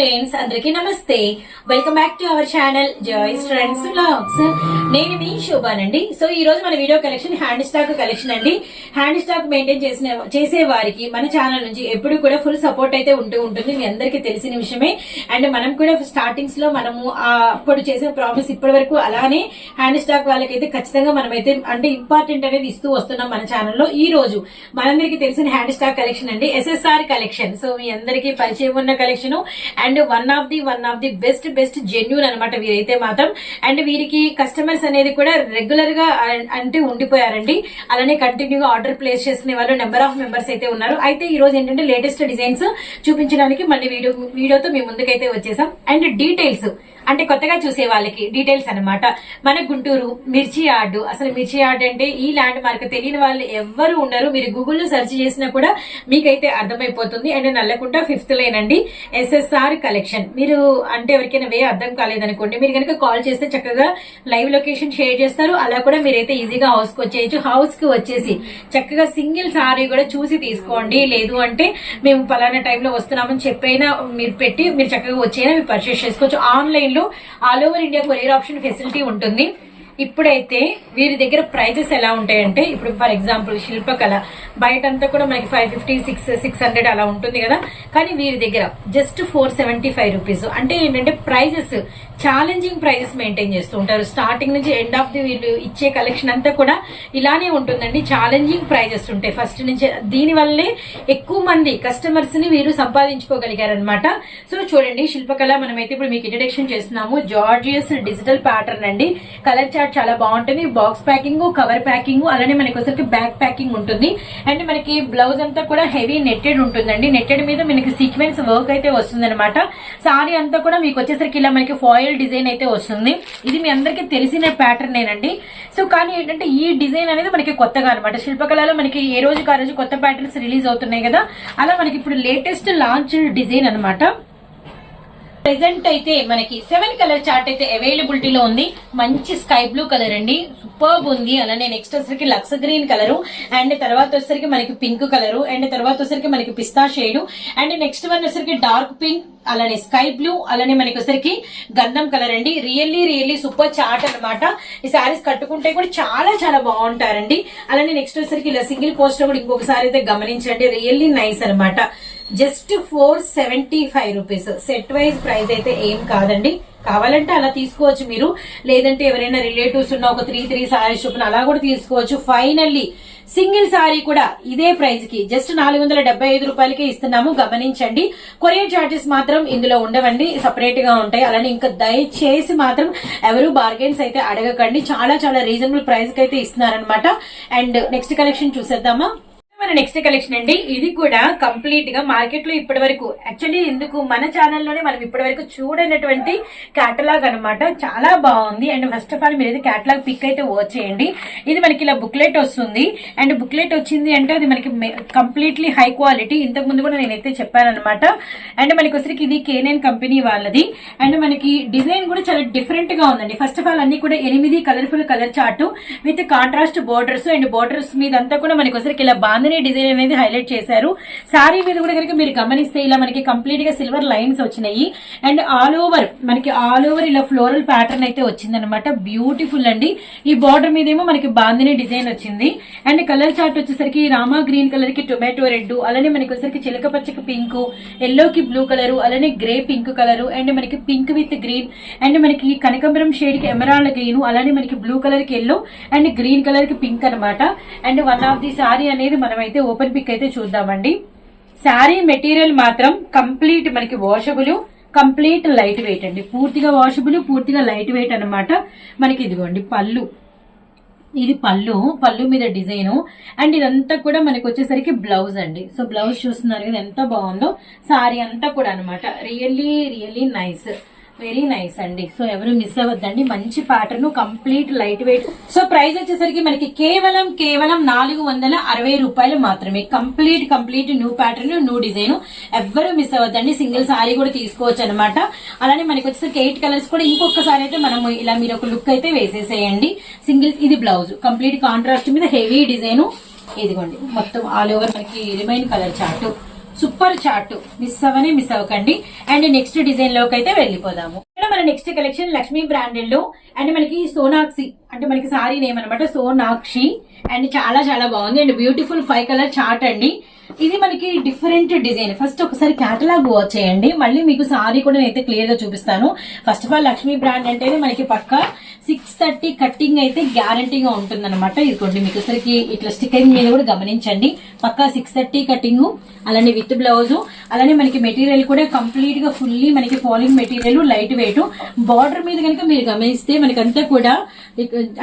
Friends అందరికీ నమస్తే. Welcome back to our channel Joy's friends blogs నేను మీ శోభానండి. సో ఈ రోజు మన video collection hand stock collection అండి. హ్యాండ్ స్టాక్ మెయింటైన్ చేసిన చేసే వారికి మన ఛానల్ నుంచి ఎప్పుడు కూడా ఫుల్ సపోర్ట్ అయితే ఉంటూ ఉంటుంది. మీ అందరికీ తెలిసిన విషయమే. అండ్ మనం కూడా స్టార్టింగ్స్లో మనము అప్పుడు చేసిన ప్రామిస్ ఇప్పటి వరకు అలానే హ్యాండ్ స్టాక్ వాళ్ళకైతే ఖచ్చితంగా మనమైతే అంటే ఇంపార్టెంట్ అనేది ఇస్తూ వస్తున్నాం మన ఛానల్లో ఈ రోజు మనందరికీ తెలిసిన హ్యాండ్ స్టాక్ కలెక్షన్ అండి ఎస్ఎస్ఆర్ కలెక్షన్ సో మీ అందరికీ పరిచయం ఉన్న collection and and one of the one of the best best genuine అనమాట వీరైతే మాత్రం. అండ్ వీరికి కస్టమర్స్ అనేది కూడా రెగ్యులర్గా అంటే ఉండిపోయారండి. అలానే కంటిన్యూగా ఆర్డర్ ప్లేస్ చేసుకునే వాళ్ళు నెంబర్ ఆఫ్ మెంబర్స్ అయితే ఉన్నారు. అయితే ఈ రోజు ఏంటంటే లేటెస్ట్ డిజైన్స్ చూపించడానికి మళ్ళీ వీడియో వీడియోతో మీ ముందుకైతే వచ్చేసాం. అండ్ డీటెయిల్స్ అంటే కొత్తగా చూసే వాళ్ళకి డీటెయిల్స్ అన్నమాట. మన గుంటూరు మిర్చి యార్డ్ అసలు మిర్చి యార్డ్ అంటే ఈ ల్యాండ్ మార్క్ తెలియని వాళ్ళు ఎవ్వరు ఉండరు. మీరు గూగుల్లో సెర్చ్ చేసినా కూడా మీకైతే అర్థమైపోతుంది. అండ్ నల్లకుంట ఫిఫ్త్ లైన్ అండి. ఎస్ఎస్ఆర్ కలెక్షన్ మీరు అంటే ఎవరికైనా వే అర్థం కాలేదనుకోండి మీరు కనుక కాల్ చేస్తే చక్కగా లైవ్ లొకేషన్ షేర్ చేస్తారు. అలా కూడా మీరైతే ఈజీగా హౌస్కి వచ్చేయచ్చు. హౌస్కి వచ్చేసి చక్కగా సింగిల్ సారీ కూడా చూసి తీసుకోండి. లేదు అంటే మేము పలానా టైంలో వస్తున్నామని చెప్పైనా మీరు పెట్టి మీరు చక్కగా వచ్చైనా మీరు పర్చేస్ చేసుకోవచ్చు. ఆన్లైన్ వీళ్ళు all over India courier option facility ఉంటుంది. ఇప్పుడైతే వీరి దగ్గర ప్రైజెస్ ఎలా ఉంటాయంటే ఇప్పుడు ఫర్ ఎగ్జాంపుల్ శిల్పకళ బయట అంతా కూడా మనకి five fifty six six hundred అలా ఉంటుంది కదా. కానీ వీరి దగ్గర just four seventy five rupees. అంటే ఏంటంటే ప్రైజెస్ ఛాలెంజింగ్ ప్రైజెస్ మెయింటైన్ చేస్తూ ఉంటారు. స్టార్టింగ్ నుంచి ఎండ్ ఆఫ్ ది వీళ్ళు ఇచ్చే కలెక్షన్ అంతా కూడా ఇలానే ఉంటుందండి. ఛాలెంజింగ్ ప్రైజెస్ ఉంటాయి. ఫస్ట్ నుంచి దీని వల్లే ఎక్కువ మంది కస్టమర్స్ని వీరు సంపాదించుకోగలిగారనమాట సో చూడండి శిల్పకళ మనమైతే ఇప్పుడు మీకు ఇంట్రడక్షన్ చేస్తున్నాము. జార్జియస్ డిజిటల్ ప్యాటర్న్ అండి. కలర్ చార్ట్ చాలా బాగుంటుంది. బాక్స్ ప్యాకింగ్ కవర్ ప్యాకింగ్ అలానే మనకి ఒకసారి బ్యాక్ ప్యాకింగ్ ఉంటుంది. అండ్ మనకి బ్లౌజ్ అంతా కూడా హెవీ నెట్టెడ్ ఉంటుందండి. నెట్టెడ్ మీద మనకి సీక్వెన్స్ వర్క్ అయితే వస్తుంది అనమాట సారీ అంతా కూడా మీకు వచ్చేసరికి ఇలా మనకి ఫాయిల్ డిజైన్ అయితే వస్తుంది. ఇది మీ అందరికీ తెలిసిన ప్యాటర్న్ ఏనండి సో కానీ ఏంటంటే ఈ డిజైన్ అనేది మనకి కొత్తగా అనమాట శిల్పకళలో మనకి ఏ రోజుకి ఆ రోజు కొత్త ప్యాటర్న్స్ రిలీజ్ అవుతున్నాయి కదా. అలా మనకి ఇప్పుడు లేటెస్ట్ లాంచ్ డిజైన్ అనమాట ప్రెసెంట్ అయితే మనకి సెవెన్ కలర్ చార్ట్ అయితే అవైలబిలిటీలో ఉంది. మంచి స్కై బ్లూ కలర్ అండి. సూపర్బ్ ఉంది. అలానే నెక్స్ట్ వచ్చేసరికి లక్స్ గ్రీన్ కలర్. అండ్ తర్వాత వచ్చేసరికి మనకి పింక్ కలర్. అండ్ తర్వాత వచ్చేసరికి మనకి పిస్తా షేడ్. అండ్ నెక్స్ట్ వన్ వచ్చేసరికి డార్క్ పింక్ అలానే స్కై బ్లూ అలానే మనకి వచ్చరికి గంధం కలర్ అండి. రియల్లీ రియల్లీ సూపర్ చార్ట్ అనమాట ఈ శారీస్ కట్టుకుంటే కూడా చాలా చాలా బాగుంటారండి. అలానే నెక్స్ట్ వచ్చేసరికి ఇలా సింగిల్ పోస్ట్ కూడా ఇంకొకసారి అయితే గమనించండి. రియల్లీ నైస్ అన్నమాట. Just four seventy five rupees. Set wise price అయితే ఏం కాదండి. కావాలంటే అలా తీసుకోవచ్చు మీరు. లేదంటే ఎవరైనా రిలేటివ్స్ ఉన్న ఒక త్రీ త్రీ సారీస్ చొప్పున అలా కూడా తీసుకోవచ్చు. ఫైనల్లీ సింగిల్ సారీ కూడా ఇదే ప్రైస్కి. జస్ట్ నాలుగు వందల డెబ్బై ఐదు రూపాయలకే ఇస్తున్నాము. గమనించండి. కొరియర్ చార్జెస్ మాత్రం ఇందులో ఉండవండి. సపరేట్గా ఉంటాయి. అలానే ఇంకా దయచేసి మాత్రం ఎవరు బార్గెన్స్ అయితే అడగకండి. చాలా చాలా రీజనబుల్ ప్రైస్కి అయితే ఇస్తున్నారనమాట అండ్ నెక్స్ట్ కలెక్షన్ చూసేద్దామా? మన నెక్స్ట్ కలెక్షన్ అండి. ఇది కూడా కంప్లీట్గా మార్కెట్లో ఇప్పటి వరకు యాక్చువల్లీ ఎందుకు? మన ఛానల్లోనే మనం ఇప్పటి వరకు చూడనటువంటి కేటలాగ్ అనమాట చాలా బాగుంది. అండ్ ఫస్ట్ ఆఫ్ ఆల్ మీరు అయితే కేటలాగ్ పిక్ అయితే వచ్చేయండి ఇది మనకి ఇలా బుక్లెట్ వస్తుంది. అండ్ బుక్లెట్ వచ్చింది అంటే అది మనకి కంప్లీట్లీ హై క్వాలిటీ ఇంతకు ముందు కూడా నేనైతే చెప్పానమాట అండ్ మనకి వచ్చరికి ఇది కేనైన్ కంపెనీ వాళ్ళది. అండ్ మనకి డిజైన్ కూడా చాలా డిఫరెంట్గా ఉందండి. ఫస్ట్ ఆఫ్ ఆల్ అన్ని కూడా ఎనిమిది colourful colour chart with contrast borders and borders మీద అంతా కూడా మనకి వచ్చరికి ఇలా బాందని డిజైన్ అనేది హైలైట్ చేశారు. సారీ మీద కూడా కనుక మీరు గమనిస్తే ఇలా మనకి కంప్లీట్గా సిల్వర్ లైన్స్ వచ్చినాయి. అండ్ ఆల్ ఓవర్ మనకి ఆల్ ఓవర్ ఇలా ఫ్లోరల్ ప్యాటర్న్ అయితే వచ్చిందనమాట బ్యూటిఫుల్ అండి. ఈ బార్డర్ మీదేమో మనకి బాందిని డిజైన్ వచ్చింది. అండ్ కలర్ చార్ట్ వచ్చేసరికి రామా గ్రీన్ కలర్కి టొమాటో రెడ్ అలానే మనకి వచ్చేసరికి చిలక పచ్చకి పింక్ ఎల్లో కి బ్లూ కలర్ అలానే గ్రే పింక్ కలర్ అండ్ మనకి పింక్ విత్ గ్రీన్ అండ్ మనకి కనకంబరం షేడ్కి ఎమరాల్డ్ గ్రీన్ అలానే మనకి బ్లూ కలర్కి ఎల్లో అండ్ గ్రీన్ కలర్కి పింక్ అన్నమాట. And one of the sari అనేది మనమైతే ఓపెన్ పిక్ అయితే చూద్దామండి. శారీ మెటీరియల్ మాత్రం కంప్లీట్ మనకి వాషబుల్ కంప్లీట్ లైట్ వెయిట్ అండి. పూర్తిగా వాషబుల్ పూర్తిగా లైట్ వెయిట్ అన్నమాట. మనకి ఇదిగోండి పళ్ళు. ఇది పళ్ళు పళ్ళు మీద డిజైన్. అండ్ ఇదంతా కూడా మనకి వచ్చేసరికి బ్లౌజ్ అండి. సో బ్లౌజ్ చూస్తున్నారు కదా ఎంత బాగుందో. సారీ అంతా కూడా అనమాట really really nice. Very nice అండి. సో ఎవరు మిస్ అవ్వద్దండి. మంచి pattern complete light weight. So price వచ్చేసరికి మనకి కేవలం కేవలం నాలుగు వందల అరవై రూపాయలు మాత్రమే. Complete complete new pattern new design. ఎవ్వరు మిస్ అవ్వద్దండి. సింగిల్ సారీ కూడా తీసుకోవచ్చు అనమాట అలానే మనకి వచ్చేసరికి ఎయిట్ కలర్స్ కూడా ఇంకొకసారి అయితే మనము ఇలా మీరు ఒక లుక్ అయితే వేసేసేయండి. సింగిల్ ఇది బ్లౌజ్. కంప్లీట్ కాంట్రాస్ట్ మీద హెవీ డిజైన్. ఇదిగోండి. మొత్తం ఆల్ ఓవర్ మనకి remain colour chart super chart. Miss అవ్వని మిస్ అవ్వకండి. అండ్ నెక్స్ట్ డిజైన్లోకి అయితే వెళ్ళిపోదాము. ఇక్కడ మన నెక్స్ట్ కలెక్షన్ లక్ష్మీ బ్రాండెడ్లో అండ్ మనకి సోనాక్షి అంటే మనకి సారీ నేమ్ అనమాట సోనాక్షి. అండ్ చాలా చాలా బాగుంది. And beautiful five colour chart అండి. ఇది మనకి డిఫరెంట్ డిజైన్. ఫస్ట్ ఒకసారి క్యాటలాగ్ వచ్చేయండి మళ్ళీ మీకు సారీ కూడా నేనైతే క్లియర్గా చూపిస్తాను. First of all Lakshmi brand అంటేనే మనకి పక్క సిక్స్ థర్టీ కట్టింగ్ అయితే గ్యారంటీగా ఉంటుంది అనమాట ఇదిగోండి మీకు సరికి ఇట్లా స్టిక్కరింగ్ మీద కూడా గమనించండి. పక్కా సిక్స్ థర్టీ కటింగ్ అలానే విత్ బ్లౌజ్ అలానే మనకి మెటీరియల్ కూడా కంప్లీట్గా ఫుల్లీ మనకి falling material light weight border మీద కనుక మీరు గమనిస్తే మనకంతా కూడా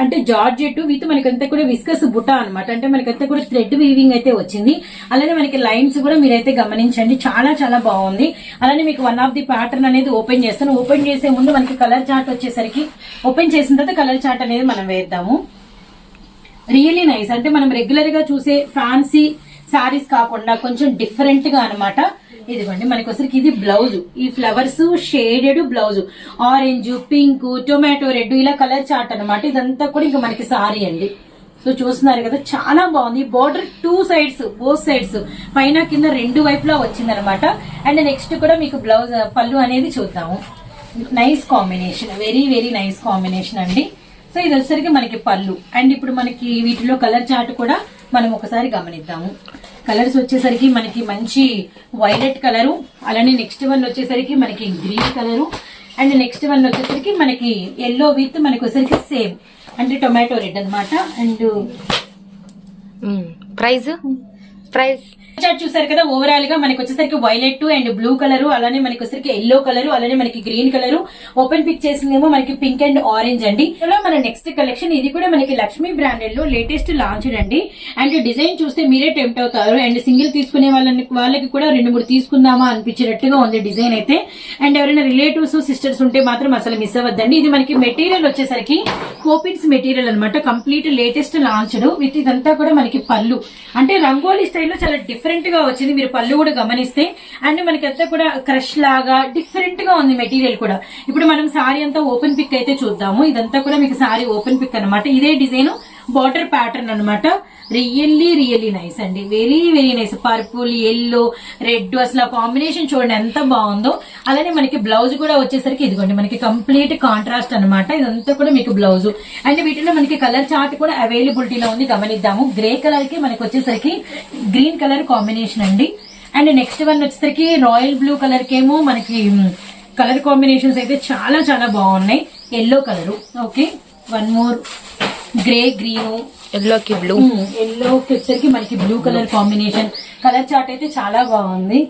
అంటే జార్జెట్ విత్ మనకంతా కూడా విస్కస్ బుట్ట అనమాట అంటే మనకంతా కూడా థ్రెడ్ వీవింగ్ అయితే వచ్చింది. అలానే మనకి లైన్స్ కూడా మీరైతే గమనించండి. చాలా చాలా బాగుంది. అలానే మీకు వన్ ఆఫ్ ది ప్యాటర్న్ అనేది ఓపెన్ చేస్తాను. ఓపెన్ చేసే ముందు మనకి కలర్ చార్ట్ వచ్చేసరికి ఓపెన్ చేసిన తర్వాత కలర్ చార్ట్ అనేది మనం వేద్దాము. రియలీ నైస్ అంటే మనం రెగ్యులర్గా చూసే ఫ్యాన్సీ శారీస్ కాకుండా కొంచెం డిఫరెంట్గా అనమాట ఇదిగోండి మనకి వచ్చరికి ఇది బ్లౌజ్ ఈ flowers shaded blouse orange pink tomato red ఇలా కలర్ చార్ట్ అనమాట ఇదంతా కూడా ఇంకా మనకి సారీ అండి. సో చూస్తున్నారు కదా చాలా బాగుంది. Border two sides both sides పైన కింద రెండు వైపులా వచ్చింది అనమాట అండ్ నెక్స్ట్ కూడా మీకు బ్లౌజ్ పళ్ళు అనేది చూద్దాము. Nice combination very very nice combination అండి. సో ఇది వచ్చేసరికి మనకి పళ్ళు. అండ్ ఇప్పుడు మనకి వీటిలో కలర్ చార్ట్ కూడా మనం ఒకసారి గమనిద్దాము. కలర్స్ వచ్చేసరికి మనకి మంచి వైలెట్ కలరు అలానే నెక్స్ట్ వన్ వచ్చేసరికి మనకి green colour and next one వచ్చేసరికి మనకి ఎల్లో విత్ మనకి వచ్చేసరికి సేమ్ అండ్ టొమాటో రెడ్ అనమాట అండ్ ప్రైజ్? ప్రైజ్ చార్ట్ చూసారు కదా ఓవరాల్గా మనకి వచ్చేసరికి వైలెట్ అండ్ బ్లూ కలర్ అలానే మనకి వచ్చేసరికి ఎల్లో కలర్ అలానే మనకి గ్రీన్ కలర్ ఓపెన్ పిక్ చేసిందేమో మనకి పింక్ అండ్ ఆరెంజ్ అండి. ఇలా మన నెక్స్ట్ కలెక్షన్ ఇది కూడా మనకి లక్ష్మీ బ్రాండెడ్లో లేటెస్ట్ లాంచ్ అండి. అండ్ డిజైన్ చూస్తే మీరే టెంప్ట్ అవుతారు. అండ్ సింగిల్ తీసుకునే వాళ్ళని వాళ్ళకి కూడా రెండు మూడు తీసుకుందామా అనిపించినట్టుగా ఉంది డిజైన్ అయితే. అండ్ ఎవరైనా రిలేటివ్స్ సిస్టర్స్ ఉంటే మాత్రం అసలు మిస్ అవ్వద్దండి. ఇది మనకి మెటీరియల్ వచ్చేసరికి కోపిన్స్ మెటీరియల్ అన్నమాట. కంప్లీట్ లేటెస్ట్ లాంచ్డ్ విత్ ఇదంతా కూడా మనకి పళ్ళు. అంటే రంగోలీ స్టైల్లో చాలా డిఫరెంట్ డిఫరెంట్గా వచ్చింది. మీరు పళ్ళు కూడా గమనిస్తే అండ్ మనకి అంతా కూడా క్రష్ లాగా డిఫరెంట్గా ఉంది మెటీరియల్ కూడా. ఇప్పుడు మనం సారీ అంతా ఓపెన్ పిక్ అయితే చూద్దాము. ఇదంతా కూడా మీకు సారీ ఓపెన్ పిక్ అన్నమాట. ఇదే డిజైన్. బార్డర్ ప్యాటర్న్ అనమాట రియల్లీ రియల్లీ నైస్ అండి. Very very nice. Purple yellow red అసలు ఆ కాంబినేషన్ చూడండి ఎంత బాగుందో. అలానే మనకి బ్లౌజ్ కూడా వచ్చేసరికి ఇదిగోండి మనకి కంప్లీట్ కాంట్రాస్ట్ అనమాట ఇదంతా కూడా మీకు బ్లౌజ్. అండ్ వీటిలో మనకి కలర్ చార్ట్ కూడా అవైలబిలిటీలో ఉంది. గమనిద్దాము. గ్రే కలర్కి మనకి వచ్చేసరికి గ్రీన్ కలర్ కాంబినేషన్ అండి. అండ్ నెక్స్ట్ వన్ వచ్చేసరికి రాయల్ బ్లూ కలర్ కేమో మనకి కలర్ కాంబినేషన్స్ అయితే చాలా చాలా బాగున్నాయి. Yellow colour. Okay one more grey green ఎల్లోకి బ్లూ ఎల్లో వచ్చేసరికి మనకి blue colour combination colour chart అయితే చాలా బాగుంది.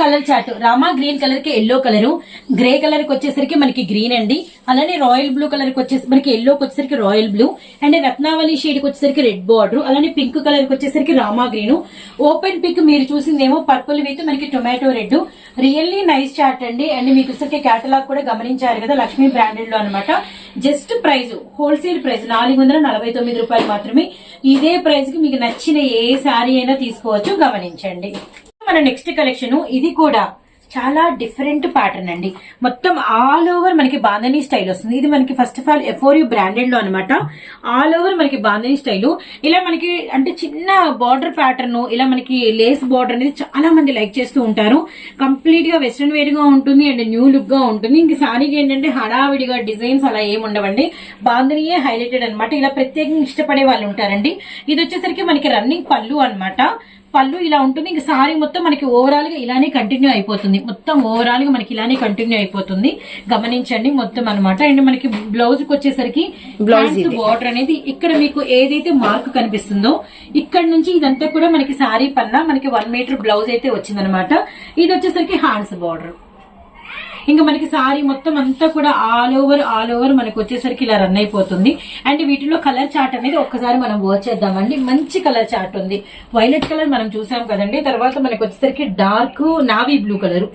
కలర్ చార్ట్ రామా గ్రీన్ కలర్కి ఎల్లో కలర్. గ్రే కలర్కి వచ్చేసరికి మనకి గ్రీన్ అండి. అలానే రాయల్ బ్లూ కలర్కి వచ్చేసి మనకి ఎల్లోకి వచ్చేసరికి రాయల్ బ్లూ. అండ్ రత్నావళి షేడ్కి వచ్చేసరికి రెడ్ బార్డర్. అలానే పింక్ కలర్కి వచ్చేసరికి రామా గ్రీన్. ఓపెన్ పిక్ మీరు చూసిందేమో పర్పుల్ విత్ మనకి tomato red. Really nice chart అండి. అండ్ మీకు వచ్చేసరికి కేటలాగ్ కూడా గమనించారు కదా లక్ష్మీ బ్రాండెడ్లో అనమాట జస్ట్ ప్రైస్ హోల్సేల్ ప్రైస్ నాలుగు వందల నలభై తొమ్మిది రూపాయలు మాత్రమే. ఇదే ప్రైస్కి మీకు నచ్చిన ఏ శారీ అయినా తీసుకోవచ్చు. గమనించండి. మన నెక్స్ట్ కలెక్షన్ ఇది కూడా చాలా డిఫరెంట్ ప్యాటర్న్ అండి. మొత్తం ఆల్ ఓవర్ మనకి బాంధనీ స్టైల్ వస్తుంది. ఇది మనకి first of all A four U బ్రాండెడ్లో అనమాట ఆల్ ఓవర్ మనకి బాంధనీ స్టైల్ ఇలా మనకి అంటే చిన్న బార్డర్ ప్యాటర్న్ ఇలా మనకి లేస్ బార్డర్ అనేది చాలా మంది లైక్ చేస్తూ ఉంటారు. కంప్లీట్గా వెస్ట్రన్ వేర్గా ఉంటుంది అండ్ న్యూ లుక్గా ఉంటుంది. ఇంక సారీకి ఏంటంటే హడావిడిగా డిజైన్స్ అలా ఏమి ఉండవండి. బాంధనీయే హైలైటెడ్ అనమాట ఇలా ప్రత్యేకంగా ఇష్టపడే వాళ్ళు ఉంటారండి. ఇది వచ్చేసరికి మనకి రన్నింగ్ పళ్ళు అనమాట పళ్ళు ఇలా ఉంటుంది ఇంక సారీ మొత్తం మనకి ఓవరాల్గా ఇలానే కంటిన్యూ అయిపోతుంది. మొత్తం ఓవరాల్గా మనకి ఇలానే కంటిన్యూ అయిపోతుంది. గమనించండి మొత్తం అన్నమాట. అండ్ మనకి బ్లౌజ్కి వచ్చేసరికి బ్లౌజ్ బార్డర్ అనేది ఇక్కడ మీకు ఏదైతే మార్క్ కనిపిస్తుందో ఇక్కడ నుంచి ఇదంతా కూడా మనకి సారీ పన్నా మనకి వన్ మీటర్ బ్లౌజ్ అయితే వచ్చిందనమాట ఇది వచ్చేసరికి హ్యాండ్స్ బార్డర్ ఇంకా మనకి సారీ మొత్తం అంతా కూడా ఆల్ ఓవర్ ఆల్ ఓవర్ మనకి వచ్చేసరికి ఇలా రన్ అయిపోతుంది. అండ్ వీటిలో కలర్ చార్ట్ అనేది ఒక్కసారి మనం వర్క్ చేద్దామండి. మంచి కలర్ చార్ట్ ఉంది. వైలెట్ కలర్ మనం చూసాం కదండి. తర్వాత మనకి వచ్చేసరికి dark navy blue colour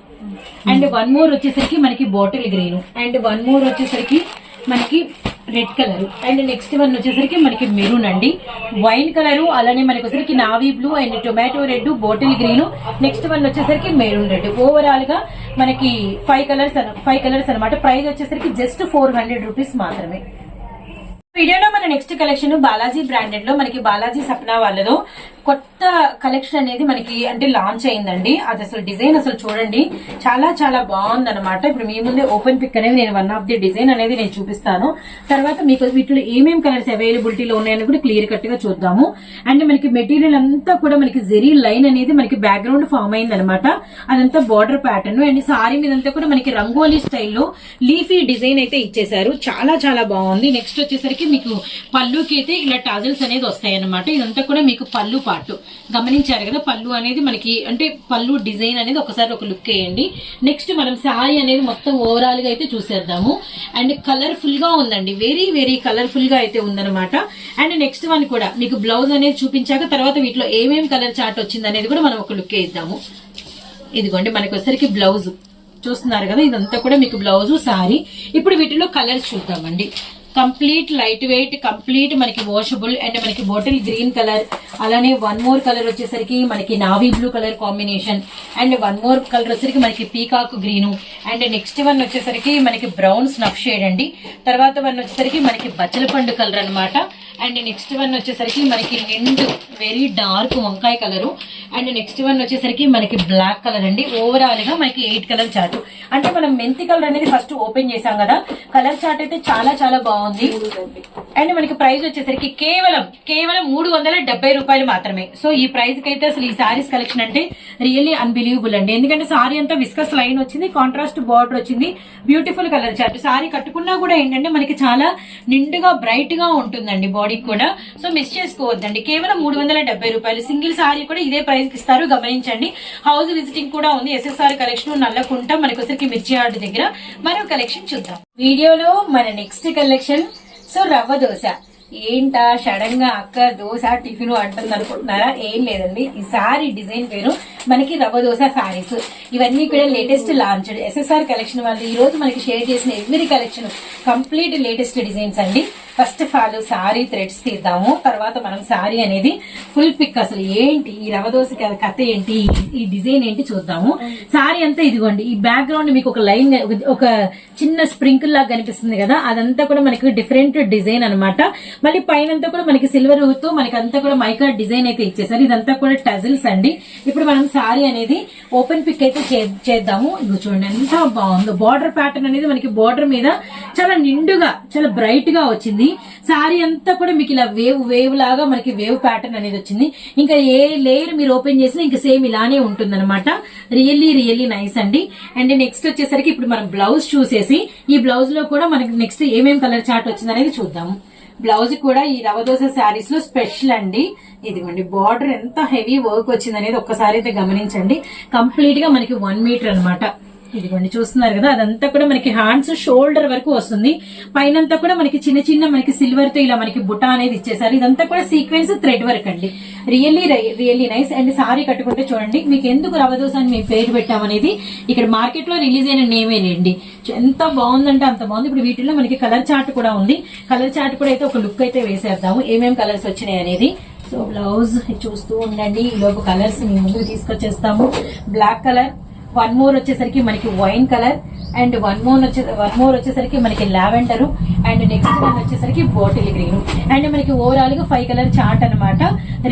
and one more వచ్చేసరికి మనకి bottle green and one more వచ్చేసరికి మనకి red colour. And next one వచ్చేసరికి మనకి మెరూన్ అండి. వైన్ కలర్ అలానే మనకి వచ్చేసరికి navy blue and tomato red bottle green. Next one వచ్చేసరికి మెరూన్ రెడ్. ఓవరాల్గా మనకి ఫైవ్ కలర్స్ ఫైవ్ కలర్స్ అనమాట ప్రైస్ వచ్చేసరికి జస్ట్ ఫోర్ హండ్రెడ్ రూపీస్ మాత్రమే. వీడియోలో మన నెక్స్ట్ కలెక్షన్ బాలాజీ బ్రాండెడ్లో మనకి బాలాజీ సప్నా వాళ్ళలో కొత్త కలెక్షన్ అనేది మనకి అంటే లాంచ్ అయిందండి. అది అసలు డిజైన్ అసలు చూడండి. చాలా చాలా బాగుంది అనమాట ఇప్పుడు మీ ముందే ఓపెన్ పిక్ అనేది నేను వన్ ఆఫ్ ది డిజైన్ అనేది నేను చూపిస్తాను. తర్వాత మీకు వీటిలో ఏమేం కలర్స్ అవైలబిలిటీలో ఉన్నాయని కూడా క్లియర్ కట్గా చూద్దాము. అండ్ మనకి మెటీరియల్ అంతా కూడా మనకి జెరీ లైన్ అనేది మనకి బ్యాక్గ్రౌండ్ ఫామ్ అయింది అనమాట అదంతా బార్డర్ ప్యాటర్న్ అండ్ సారీ మీద అంతా కూడా మనకి రంగోలీ స్టైల్లో లీఫీ డిజైన్ అయితే ఇచ్చేసారు చాలా చాలా బాగుంది. నెక్స్ట్ వచ్చేసరికి మీకు పళ్ళుకి అయితే ఇలా టాజల్స్ అనేది వస్తాయి అనమాట ఇదంతా కూడా మీకు పళ్ళు పార్ట్ గమనించారు కదా పళ్ళు అనేది మనకి అంటే పళ్ళు డిజైన్ అనేది ఒకసారి ఒక లుక్ వేయండి. నెక్స్ట్ మనం శారీ అనేది మొత్తం ఓవరాల్గా అయితే చూసేద్దాము. అండ్ కలర్ఫుల్గా ఉందండి. వెరీ వెరీ కలర్ఫుల్గా అయితే ఉందన్నమాట. అండ్ నెక్స్ట్ వన్ కూడా మీకు బ్లౌజ్ అనేది చూపించాక తర్వాత వీటిలో ఏమేమి కలర్ చార్ట్ వచ్చింది అనేది కూడా మనం ఒక లుక్ వేద్దాము. ఇదిగోండి మనకి వచ్చరికి బ్లౌజ్. చూస్తున్నారు కదా ఇదంతా కూడా మీకు బ్లౌజ్ సారీ ఇప్పుడు వీటిలో కలర్స్ చూద్దామండి. కంప్లీట్ లైట్ వెయిట్ కంప్లీట్ మనకి వాషబుల్ అండ్ మనకి బాటిల్ గ్రీన్ కలర్. అలానే వన్ మోర్ కలర్ వచ్చేసరికి మనకి navy blue colour combination and one more colour వచ్చేసరికి మనకి peacock green and next one వచ్చేసరికి మనకి బ్రౌన్ స్నఫ్ షేడ్ అండి. తర్వాత వన్ వచ్చేసరికి మనకి బచ్చల పండు కలర్ అన్నమాట. అండ్ నెక్స్ట్ వన్ వచ్చేసరికి మనకి నిండు వెరీ డార్క్ వంకాయ కలరు అండ్ నెక్స్ట్ వన్ వచ్చేసరికి మనకి బ్లాక్ కలర్ అండి. ఓవరాల్గా మనకి ఎయిట్ కలర్ చార్ట్ అంటే మనం మెంతి కలర్ అనేది ఫస్ట్ ఓపెన్ చేసాం కదా. కలర్ చార్ట్ అయితే చాలా చాలా బాగుంది. అండ్ మనకి ప్రైస్ వచ్చేసరికి కేవలం కేవలం మూడు వందల డెబ్బై రూపాయలు మాత్రమే. సో ఈ ప్రైస్కి అయితే అసలు ఈ సారీస్ కలెక్షన్ అంటే రియల్లీ అన్బిలీవబుల్ అండి. ఎందుకంటే సారీ అంతా విస్కస్ లైన్ వచ్చింది కాంట్రాస్ట్ బార్డర్ వచ్చింది బ్యూటిఫుల్ కలర్ చార్ట్ సారీ కట్టుకున్నా కూడా ఏంటంటే మనకి చాలా నిండుగా బ్రైట్గా ఉంటుందండి బాడీకి కూడా. సో మిస్ చేసుకోవద్దండి. కేవలం మూడు వందల డెబ్బై రూపాయలు. సింగిల్ సారీ కూడా ఇదే ప్రైస్కి ఇస్తారు. గమనించండి. హౌస్ విజిటింగ్ కూడా ఉంది. ఎస్ఎస్ఆర్ కలెక్షన్ నల్లకుంట మనకు వచ్చరికి మిర్చి ఆర్ట్ దగ్గర. మరో కలెక్షన్ చూద్దాం. వీడియోలో మన next collection so rava dosa. ఏంటా? సడన్గా అక్క దోశ టిఫిన్ అంటుంది అనుకుంటున్నారా? ఏం లేదండి. ఈ సారీ డిజైన్ పేరు మనకి రవ్వ దోశ సారీస్. ఇవన్నీ కూడా లేటెస్ట్ లాంచ్ ఎస్ఎస్ఆర్ కలెక్షన్ వాళ్ళు ఈ రోజు మనకి షేర్ చేసిన every collection complete latest designs అండి. First of all sari threads తీద్దాము. తర్వాత మనం సారీ అనేది ఫుల్ పిక్ అసలు ఏంటి? ఈ రవ కథ ఏంటి? ఈ- డిజైన్ ఏంటి చూద్దాము. సారీ అంతా ఇదిగోండి. ఈ బ్యాక్గ్రౌండ్ మీకు ఒక లైన్ ఒక చిన్న స్ప్రింకిల్ లాగా కనిపిస్తుంది కదా? అదంతా కూడా మనకి డిఫరెంట్ డిజైన్ అన్నమాట. మళ్ళీ పైన అంతా కూడా మనకి సిల్వర్తో మనకి అంతా కూడా మైకా డిజైన్ అయితే ఇచ్చేసారు ఇదంతా కూడా టజిల్స్ అండి. ఇప్పుడు మనం సారీ అనేది ఓపెన్ పిక్ అయితే చేద్దాము. ఇదిగో చూడండి ఎంత బాగుందో. బార్డర్ ప్యాటర్న్ అనేది మనకి బార్డర్ మీద చాలా నిండుగా చాలా బ్రైట్గా వచ్చింది. సారీ అంతా కూడా మీకు ఇలా వేవ్ వేవ్ లాగా మనకి వేవ్ ప్యాటర్న్ అనేది వచ్చింది. ఇంకా ఏ లేయర్ మీరు ఓపెన్ చేసినా ఇంకా సేమ్ ఇలానే ఉంటుంది అనమాట రియల్లీ రియల్లీ నైస్ అండి. అండ్ నెక్స్ట్ వచ్చేసరికి ఇప్పుడు మనం బ్లౌజ్ చూసేసి ఈ బ్లౌజ్లో కూడా మనకి నెక్స్ట్ ఏమేం కలర్ చార్ట్ వచ్చింది అనేది చూద్దాము బ్లౌజ్ కూడా ఈ రవదోస శారీస్లో స్పెషల్ అండి. ఇదిగోండి బార్డర్ ఎంత హెవీ వర్క్ వచ్చింది అనేది ఒక్కసారి అయితే గమనించండి. కంప్లీట్గా మనకి వన్ మీటర్ అన్నమాట. ఇదిగోండి చూస్తున్నారు కదా అదంతా కూడా మనకి హ్యాండ్స్ షోల్డర్ వరకు వస్తుంది. పైనంతా కూడా మనకి చిన్న చిన్న మనకి సిల్వర్తో ఇలా మనకి బుట్ట అనేది ఇచ్చేసారు ఇదంతా కూడా సీక్వెన్స్ థ్రెడ్ వర్క్ అండి. Really really nice and sari కట్టుకుంటే చూడండి మీకు ఎందుకు రవదోస అని మేము పేరు పెట్టామనేది ఇక్కడ మార్కెట్లో రిలీజ్ అయిన నేమేనండి ఎంత బాగుందంటే అంత బాగుంది. ఇప్పుడు వీటిలో మనకి కలర్ చార్ట్ కూడా ఉంది. కలర్ చార్ట్ కూడా అయితే ఒక లుక్ అయితే వేసేద్దాము. ఏమేమి కలర్స్ వచ్చినాయి అనేది. సో బ్లౌజ్ చూస్తూ ఉండండి. ఈ లోపు కలర్స్ మీ ముందుకు తీసుకొచ్చేస్తాము. బ్లాక్ కలర్ వన్ మోర్ వచ్చేసరికి మనకి wine colour and one more వచ్చే వన్ మోర్ వచ్చేసరికి మనకి లావెండర్ అండ్ నెక్స్ట్ వన్ వచ్చేసరికి బాటిల్ గ్రీన్ అండ్ మనకి ఓవరాల్గా ఫైవ్ కలర్ చార్ట్ అన్నమాట.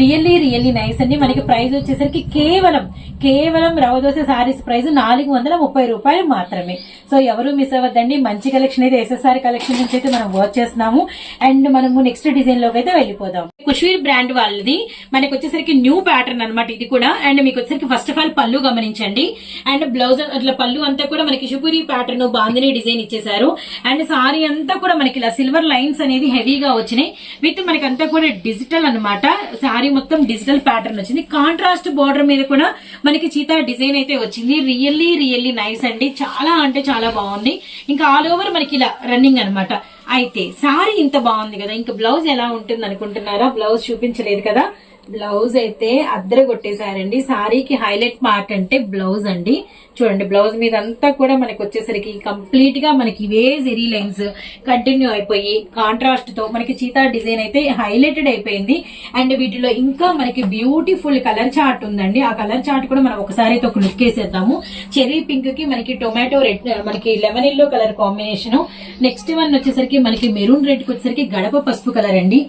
రియల్లీ రియల్లీ నైస్ అండి. మనకి ప్రైస్ వచ్చేసరికి కేవలం కేవలం రవదోస సారీస్ ప్రైస్ నాలుగు వందల ముప్పై రూపాయలు మాత్రమే. సో ఎవరు మిస్ అవ్వద్దండి. మంచి కలెక్షన్ అయితే ఎస్ఎస్ఆర్ కలెక్షన్ నుంచి అయితే మనం వర్క్ చేస్తున్నాము. అండ్ మనము నెక్స్ట్ డిజైన్లోకి అయితే వెళ్ళిపోదాం. కుష్వీర్ బ్రాండ్ వాళ్ళది. మనకి వచ్చేసరికి న్యూ ప్యాటర్న్ అన్నమాట ఇది కూడా. అండ్ మీకు వచ్చేసరికి ఫస్ట్ ఆఫ్ ఆల్ పళ్ళు గమనించండి. అండ్ బ్లౌజ్ అట్లా పళ్ళు అంతా కూడా మనకి షుపూరి ప్యాటర్న్ బాందిని డిజైన్ ఇచ్చేసారు అండ్ సారీ అంతా కూడా మనకి ఇలా సిల్వర్ లైన్స్ అనేది హెవీగా వచ్చినాయి. విత్ మనకి అంతా కూడా డిజిటల్ అన్నమాట. శారీ మొత్తం డిజిటల్ ప్యాటర్న్ వచ్చింది. కాంట్రాస్ట్ బార్డర్ మీద కూడా మనకి చీతా డిజైన్ అయితే వచ్చింది. రియల్లీ రియల్లీ నైస్ అండి. చాలా అంటే చాలా బాగుంది. ఇంకా ఆల్ ఓవర్ మనకి ఇలా రన్నింగ్ అన్నమాట. అయితే శారీ ఇంత బాగుంది కదా. ఇంకా బ్లౌజ్ ఎలా ఉంటుంది అనుకుంటున్నారా బ్లౌజ్ చూపించలేదు కదా. బ్లౌజ్ అయితే అద్దర కొట్టేశారండి. సారీకి హైలైట్ పార్ట్ అంటే బ్లౌజ్ అండి. చూడండి బ్లౌజ్ మీద అంతా కూడా మనకి వచ్చేసరికి కంప్లీట్గా మనకి ఇవే జెరీ లైన్స్ కంటిన్యూ అయిపోయి కాంట్రాస్ట్తో మనకి చీతా డిజైన్ అయితే హైలైటెడ్ అయిపోయింది. అండ్ వీటిలో ఇంకా మనకి బ్యూటిఫుల్ కలర్ చార్ట్ ఉందండి. ఆ కలర్ చార్ట్ కూడా మనం ఒకసారి అయితే ఒక లుక్ వేసేద్దాము. చెరీ పింక్కి మనకి టొమాటో రెడ్ మనకి lemon yellow colour combination next one వచ్చేసరికి మనకి మెరూన్ రెడ్కి వచ్చేసరికి గడప పసుపు కలర్ అండి.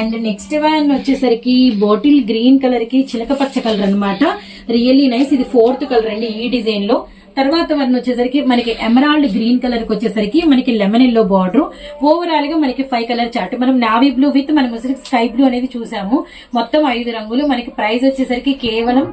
అండ్ నెక్స్ట్ వన్ వచ్చేసరికి బోటి బాటిల్ గ్రీన్ కలర్కి చిలక పచ్చ కలర్ అన్నమాట. రియల్లీ నైస్ ఇది ఫోర్త్ కలర్ అండి ఈ డిజైన్లో. తర్వాత వన్ వచ్చేసరికి మనకి ఎమరాల్డ్ గ్రీన్ కలర్కి వచ్చేసరికి మనకి లెమన్ ఎల్లో బార్డర్ ఓవరాల్గా మనకి ఫైవ్ కలర్ చార్ట్ మనం నావీ బ్లూ విత్ మనం స్కై బ్లూ అనేది చూసాము. మొత్తం ఐదు రంగులు. మనకి ప్రైస్ వచ్చేసరికి కేవలం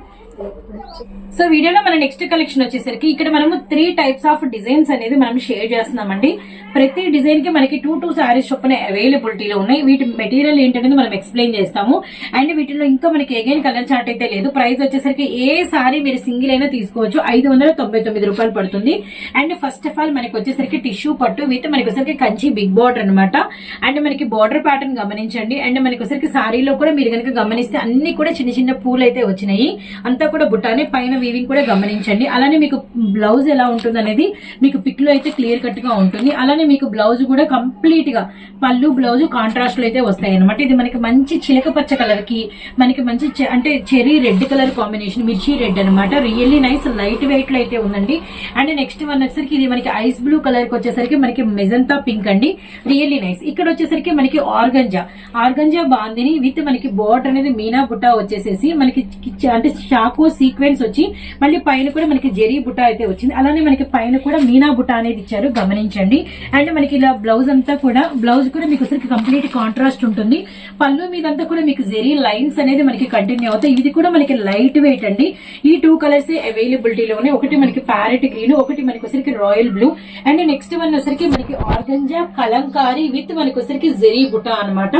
సో వీడియోలో మన నెక్స్ట్ కలెక్షన్ వచ్చేసరికి ఇక్కడ మనము త్రీ టైప్స్ ఆఫ్ డిజైన్స్ అనేది మనం షేర్ చేస్తున్నామండి. ప్రతి డిజైన్కి మనకి టూ టూ శారీస్ చొప్పున అవైలబిలిటీలో ఉన్నాయి. వీటి మెటీరియల్ ఏంటనేది మనం ఎక్స్ప్లెయిన్ చేస్తాము. అండ్ వీటిలో ఇంకా మనకి ఎగైన్ కలర్ చార్ట్ అయితే లేదు. ప్రైస్ వచ్చేసరికి ఏ సారీ మీరు సింగిల్ అయినా తీసుకోవచ్చు. ఐదు వందల తొంభై తొమ్మిది రూపాయలు పడుతుంది. అండ్ ఫస్ట్ ఆఫ్ ఆల్ మనకి వచ్చేసరికి టిష్యూ పట్టు విత్ మనకి వచ్చేసరికి కంచి బిగ్ బార్డర్ అన్నమాట. అండ్ మనకి బార్డర్ ప్యాటర్న్ గమనించండి. అండ్ మనకి వచ్చేసరికి సారీలో కూడా మీరు కనుక గమనిస్తే అన్ని కూడా చిన్న చిన్న పూలు అయితే వచ్చినాయి. అంత కూడా బుట్టానే పైన వీవింగ్ కూడా గమనించండి. అలానే మీకు బ్లౌజ్ ఎలా ఉంటుంది అనేది మీకు పిక్లో అయితే క్లియర్ కట్గా ఉంటుంది. అలానే మీకు బ్లౌజ్ కూడా కంప్లీట్గా పళ్ళు బ్లౌజ్ కాంట్రాస్ట్లో అయితే వస్తాయి అనమాట ఇది మనకి మంచి చిలక పచ్చ కలర్కి మనకి మంచి అంటే చెరీ రెడ్ కలర్ కాంబినేషన్ మిర్చి రెడ్ అనమాట రియల్లీ నైస్ లైట్ వెయిట్లో అయితే ఉందండి. అండ్ నెక్స్ట్ వన్ వచ్చేసరికి ఇది మనకి ఐస్ బ్లూ కలర్కి వచ్చేసరికి మనకి మెజంతా పింక్ అండి. రియల్లీ నైస్ ఇక్కడ వచ్చేసరికి మనకి ఆర్గంజా ఆర్గంజా బాందిని విత్ మనకి బోర్డర్ అనేది మీనా బుట్ట వచ్చేసేసి మనకి అంటే షాక్ సీక్వెన్స్ వచ్చి మళ్ళీ పైన కూడా మనకి జెరీ బుట్ట అయితే వచ్చింది. అలానే మనకి పైన కూడా మీనా బుట్ట అనేది ఇచ్చారు. గమనించండి. అండ్ మనకి ఇలా బ్లౌజ్ అంతా కూడా బ్లౌజ్ కూడా మీకు అసలు కంప్లీట్ కాంట్రాస్ట్ ఉంటుంది. పళ్ళు మీదంతా కూడా మీకు జెరీ లైన్స్ అనేది మనకి కంటిన్యూ అవుతాయి. ఇది కూడా మనకి లైట్ వెయిట్ అండి. ఈ టూ కలర్స్ అవైలబిలిటీలో ఉన్నాయి. ఒకటి మనకి ప్యారెట్ గ్రీన్ ఒకటి మనకి వచ్చరికి royal blue and next one వచ్చరికి మనకి ఆర్గంజా కలంకారీ విత్ మనకి వచ్చరికి జెరీ బుట్ట అన్నమాట.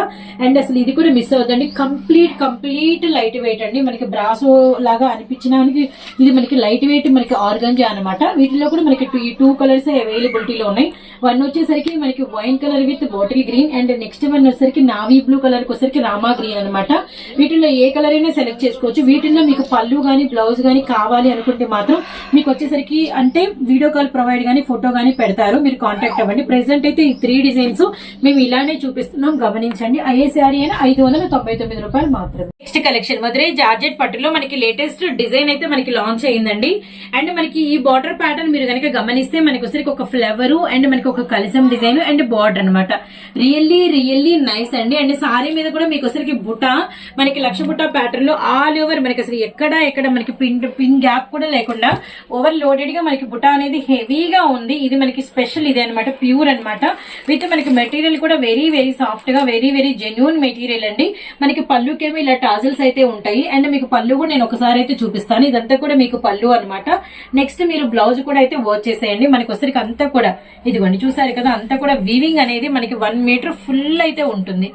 అండ్ అసలు ఇది కూడా మిస్ అవుతుంది కంప్లీట్ కంప్లీట్ లైట్ వెయిట్ అండి. మనకి బ్రాసో లాగా అనిపించిన మనకి ఇది మనకి లైట్ వెయిట్ మనకి ఆర్గంజా అన్నమాట. వీటిలో కూడా మనకి టూ- ఈ టూ కలర్స్ అవైలబిలిటీలో ఉన్నాయి. వన్ వచ్చేసరికి మనకి wine colour with bottle green and next one వచ్చేసరికి నావీ బ్లూ కలర్ వచ్చేసరికి రామా గ్రీన్ అన్నమాట. వీటిలో ఏ కలర్ అయినా సెలెక్ట్ చేసుకోవచ్చు. వీటిల్లో మీకు పళ్ళు కానీ బ్లౌజ్ కానీ కావాలి అనుకుంటే మాత్రం మీకు వచ్చేసరికి అంటే వీడియో కాల్ ప్రొవైడ్ కానీ ఫోటో కానీ పెడతారు. మీరు కాంటాక్ట్ అవ్వండి. ప్రెసెంట్ అయితే ఈ త్రీ డిజైన్స్ మేము ఇలానే చూపిస్తున్నాం. గమనించండి. అయ్యే శారీ అయినా ఐదు వందల తొంభై తొమ్మిది రూపాయలు మాత్రమే. నెక్స్ట్ కలెక్షన్ మధురై జార్జెట్ పట్టులో మనకి లేటెస్ట్ డిజైన్ అయితే మనకి లాంచ్ అయ్యిందండి. అండ్ మనకి ఈ బార్డర్ ప్యాటర్న్ మీరు కనుక గమనిస్తే మనకి వచ్చరికి ఒక ఫ్లవర్ అండ్ మనకి ఒక కలిసం డిజైన్ అండ్ బార్డర్ అన్నమాట. రియల్లీ రియల్లీ నైస్ అండి. అండ్ సారీ మీద కూడా మీకు వచ్చరికి బుట్ట మనకి లక్ష బుట్ట ప్యాటర్న్లో ఆల్ ఓవర్ మనకి అసలు ఎక్కడ ఎక్కడ మనకి పిన్ పిన్ గ్యాప్ కూడా లేకుండా ఓవర్ లోడెడ్గా మనకి బుట్ట అనేది హెవీగా ఉంది. ఇది మనకి స్పెషల్ ఇది అనమాట ప్యూర్ అన్నమాట. విత్ మనకి మెటీరియల్ కూడా వెరీ వెరీ సాఫ్ట్గా వెరీ వెరీ జెన్యున్ మెటీరియల్ అండి. మనకి పళ్ళుకేమో ఇలా టాజిల్స్ అయితే ఉంటాయి. అండ్ మీకు పళ్ళు కూడా నేను ఒకసారి అయితే చూపిస్తాను. ఇదంతా కూడా మీకు పళ్ళు అన్నమాట. నెక్స్ట్ మీరు బ్లౌజ్ కూడా అయితే వర్క్ చేసేయండి. మనకి వచ్చరికి అంతా కూడా ఇదిగోండి చూసారు కదా అంతా కూడా వీవింగ్ అనేది మనకి వన్ మీటర్ ఫుల్ అయితే ఉంటుంది.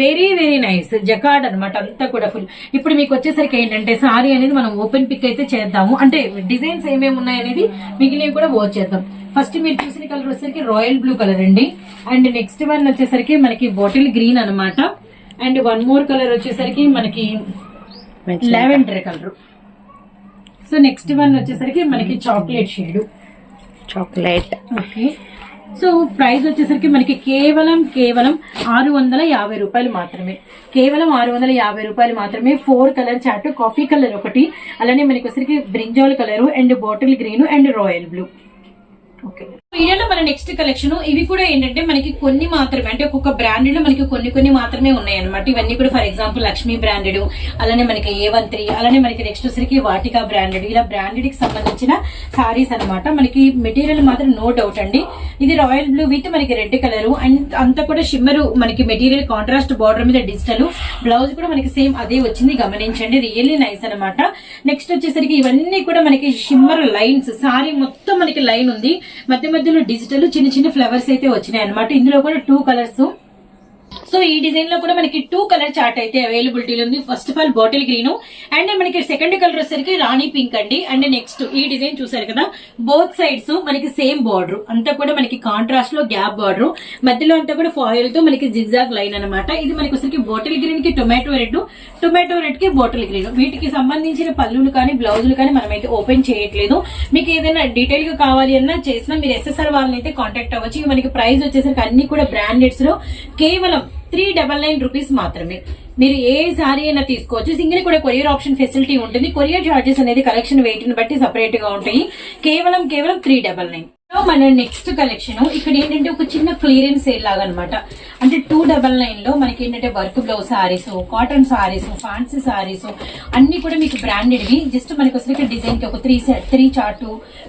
వెరీ వెరీ నైస్ జకాడ్ అన్నమాట అంతా కూడా ఫుల్ ఇప్పుడు మీకు వచ్చేసరికి ఏంటంటే సారీ అనేది మనం ఓపెన్ పిక్ అయితే చేద్దాము. అంటే డిజైన్స్ ఏమేమి ఉన్నాయనేది మిగిలినవి కూడా వర్క్ చేద్దాం. ఫస్ట్ మీరు చూసిన కలర్ వచ్చేసరికి రాయల్ బ్లూ కలర్ అండి. అండ్ నెక్స్ట్ వన్ వచ్చేసరికి మనకి బాటిల్ గ్రీన్ అన్నమాట. అండ్ వన్ మోర్ కలర్ వచ్చేసరికి మనకి lavender colour so next one వచ్చేసరికి మనకి chocolate shade. Chocolate. Okay. So price వచ్చేసరికి మనకి కేవలం కేవలం ఆరు వందల యాభై రూపాయలు మాత్రమే. కేవలం ఆరు వందల యాభై రూపాయలు మాత్రమే. Four colour chart coffee colour ఒకటి. అలానే మనకి వచ్చరికి brinjal colour and bottle green and royal blue. Okay వీడియోలో మన నెక్స్ట్ కలెక్షన్ ఇవి కూడా ఏంటంటే మనకి కొన్ని మాత్రమే అంటే ఒక్కొక్క బ్రాండెడ్లో మనకి కొన్ని కొన్ని మాత్రమే ఉన్నాయి అనమాట ఇవన్నీ కూడా ఫర్ ఎగ్జాంపుల్ లక్ష్మీ బ్రాండెడ్ అలానే మనకి ఏ వన్ త్రీ అలానే మనకి నెక్స్ట్ వచ్చరికి వాటికా బ్రాండెడ్ ఇలా బ్రాండెడ్కి సంబంధించిన సారీస్ అన్నమాట. మనకి మెటీరియల్ మాత్రం నో డౌట్ అండి. ఇది రాయల్ బ్లూ విత్ మనకి రెడ్ కలర్ అండ్ అంతా కూడా షిమ్మర్ మనకి మెటీరియల్ కాంట్రాస్ట్ బార్డర్ మీద డిజిటల్ బ్లౌజ్ కూడా మనకి సేమ్ అదే వచ్చింది. గమనించండి రియల్లీ నైస్ అనమాట నెక్స్ట్ వచ్చేసరికి ఇవన్నీ కూడా మనకి షిమ్మర్ లైన్స్ సారీ మొత్తం మనకి లైన్ ఉంది. మధ్య మధ్యలో డిజిటల్ చిన్న చిన్న ఫ్లవర్స్ అయితే వచ్చినాయి అనమాట ఇందులో కూడా టూ కలర్స్ సో ఈ డిజైన్లో కూడా మనకి టూ కలర్ చార్ట్ అయితే అవైలబిలిటీ ఉంది. First of all bottle green and మనకి సెకండ్ కలర్ వచ్చేసరికి రాణి పింక్ అండి. అండ్ నెక్స్ట్ ఈ డిజైన్ చూసారు కదా బోత్ సైడ్స్ మనకి సేమ్ బార్డర్ అంతా కూడా మనకి కాంట్రాస్ట్లో గ్యాప్ బార్డర్ మధ్యలో అంతా కూడా ఫాయిల్తో మనకి జిగ్జాగ్ లైన్ అన్నమాట. ఇది మనకి వచ్చరికి బాటిల్ గ్రీన్కి టొమాటో రెడ్ టొమాటో రెడ్కి బాటిల్ గ్రీన్ వీటికి సంబంధించిన పళ్ళులు కానీ బ్లౌజులు కానీ మనమైతే ఓపెన్ చేయట్లేదు. మీకు ఏదైనా డీటెయిల్గా కావాలి అన్నా చేసినా మీరు ఎస్ఎస్ఆర్ వాళ్ళని అయితే కాంటాక్ట్ అవ్వచ్చు. మనకి ప్రైస్ వచ్చేసరికి అన్ని కూడా బ్రాండెడ్స్లో కేవలం త్రీ డబల్ నైన్ రూపీస్ మాత్రమే. మీరు ఏ సారీ అయినా తీసుకోవచ్చు. సింగిల్ కూడా కొరియర్ ఆప్షన్ ఫెసిలిటీ ఉంటుంది. కొరియర్ చార్జెస్ అనేది కలెక్షన్ వెయిట్ని బట్టి సపరేట్గా ఉంటాయి. కేవలం కేవలం త్రీ డబల్ నైన్. మన నెక్స్ట్ కలెక్షన్ ఇక్కడ ఏంటంటే ఒక చిన్న క్లియరెన్స్ సేల్ లాగా అనమాట అంటే టూ డబల్ నైన్లో మనకి ఏంటంటే work blouse saris cotton saris fancy saris అన్ని కూడా మీకు బ్రాండెడ్వి జస్ట్ మనకి వచ్చరికి డిజైన్కి ఒక three three chart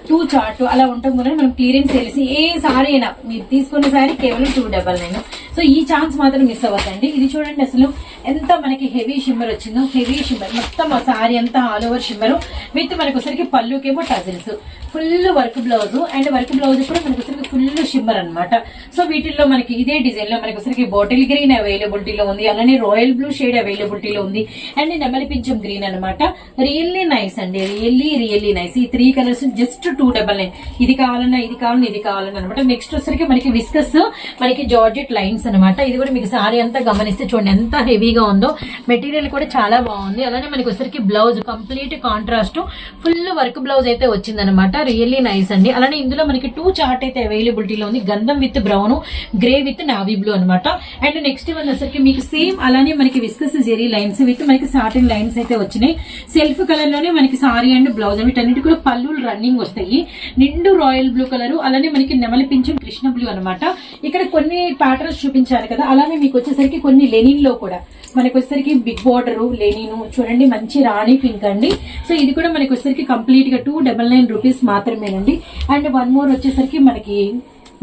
two chart అలా ఉండటం వల్ల మనం క్లియరెన్స్ సేల్స్ ఏ సారీ అయినా మీరు తీసుకున్న సారీ కేవలం టూ డబల్ నైన్ సో ఈ ఛాన్స్ మాత్రం మిస్ అవ్వదండి ఇది చూడండి అసలు ఎంత మనకి హెవీ షిమ్మర్ వచ్చిందో హెవీ షిమ్మర్ మొత్తం ఆ సారీ అంతా ఆల్ ఓవర్ షిమ్మర్ విత్ మనకి ఒకసారికి పళ్ళుకేమో tassels full work blouse and work blouse కూడా మనకు వచ్చరికి ఫుల్ షిమ్మర్ అన్నమాట. సో వీటిల్లో మనకి ఇదే డిజైన్లో మనకి వచ్చరికి బాటిల్ గ్రీన్ అవైలబిలిటీలో ఉంది అలానే రాయల్ బ్లూ షేడ్ అవైలబిలిటీలో ఉంది అండ్ నెమలి పింఛం గ్రీన్ అనమాట రియల్లీ నైస్ అండి రియల్లీ రియల్లీ నైస్ ఈ three colours just two double nine ఇది కావాలన్నా ఇది కావాలన్నా ఇది కావాలన్నా అనమాట నెక్స్ట్ వచ్చరికి మనకి విస్కస్ మనకి జార్జెట్ లైన్స్ అనమాట ఇది కూడా మీకు సారీ అంతా గమనిస్తే చూడండి ఎంత హెవీగా ఉందో. మెటీరియల్ కూడా చాలా బాగుంది. అలానే మనకి వచ్చరికి blouse complete contrast full work blouse అయితే వచ్చిందనమాట రియల్లీ నైస్ అండి. అలానే ఇందులో మనకి టూ చార్ట్ అయితే అవైలబిలిటీలో ఉంది. గంధం with brown grey with navy blue అనమాట అండ్ నెక్స్ట్ వన్ వచ్చరికి మీకు సేమ్ అలానే మనకి విస్కస్ జెరీ లైన్స్ విత్ మనకి సాటిన్ లైన్స్ అయితే వచ్చినాయి. సెల్ఫ్ కలర్లోనే మనకి సారీ అండ్ బ్లౌజ్ వీటన్నిటి కూడా పళ్ళు రన్నింగ్ వస్తాయి. నిండు రాయల్ బ్లూ కలర్ అలానే మనకి నెమలి పింఛం కృష్ణ బ్లూ అనమాట ఇక్కడ కొన్ని ప్యాటర్న్స్ చూపించారు కదా. అలానే మీకు వచ్చేసరికి కొన్ని లెనిన్లో కూడా. మనకి వచ్చేసరికి బిగ్ బార్డర్ లెనిన్ చూడండి మంచి రాణి పింక్ అండి. సో ఇది కూడా మనకి వచ్చేసరికి కంప్లీట్గా టూ డబల్ నైన్ రూపీస్ మాత్రమేనండి. అండ్ వన్ మోర్ వచ్చేసరికి మనకి